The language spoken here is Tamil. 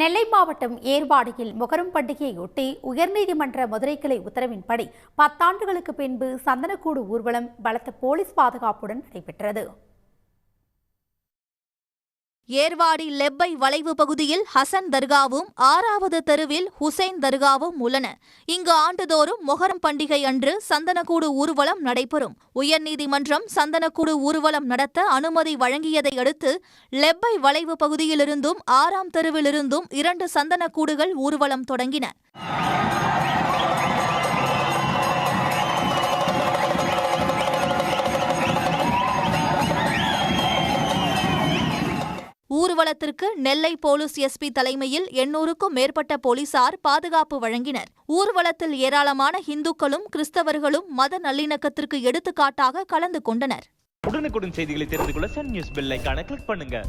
நெல்லை மாவட்டம் ஏர்வாடியில் முகரம் பண்டிகையொட்டி உயர்நீதிமன்ற மதுரை கிளை உத்தரவின்படி பத்தாண்டுகளுக்கு பின்பு சந்தனக்கூடு ஊர்வலம் பலத்த போலீஸ் பாதுகாப்புடன் நடைபெற்றது. ஏர்வாடி லெப்பை வளைவு பகுதியில் ஹசன் தர்காவும் ஆறாவது தெருவில் ஹுசைன் தர்காவும் உள்ளன. இங்கு ஆண்டுதோறும் மொஹரம் பண்டிகை அன்று சந்தனக்கூடு ஊர்வலம் நடைபெறும். உயர்நீதிமன்றம் சந்தனக்கூடு ஊர்வலம் நடத்த அனுமதி வழங்கியதை அடுத்து லெப்பை வளைவு பகுதியிலிருந்தும் ஆறாம் தெருவிலிருந்தும் இரண்டு சந்தனக்கூடுகள் ஊர்வலம் தொடங்கின. ஊர்வலத்திற்கு நெல்லை போலீஸ் எஸ்பி தலைமையில் எண்ணூறுக்கும் மேற்பட்ட போலீசார் பாதுகாப்பு வழங்கினர். ஊர்வலத்தில் ஏராளமான இந்துக்களும் கிறிஸ்தவர்களும் மத நல்லிணக்கத்திற்கு எடுத்துக்காட்டாக கலந்து கொண்டனர். உடனுக்குடன் செய்திகளை தெரிந்து கொள்ள சன் நியூஸ் பெல் கிளிக் பண்ணுங்க.